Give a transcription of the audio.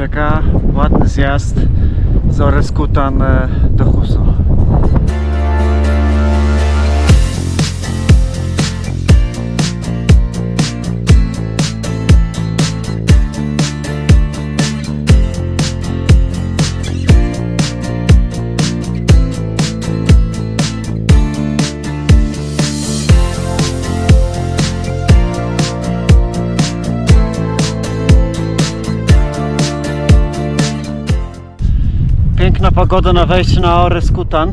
czeka ładny zjazd z Oreskutan e, do Huso. Piękna pogoda na wejście na Oreskutan.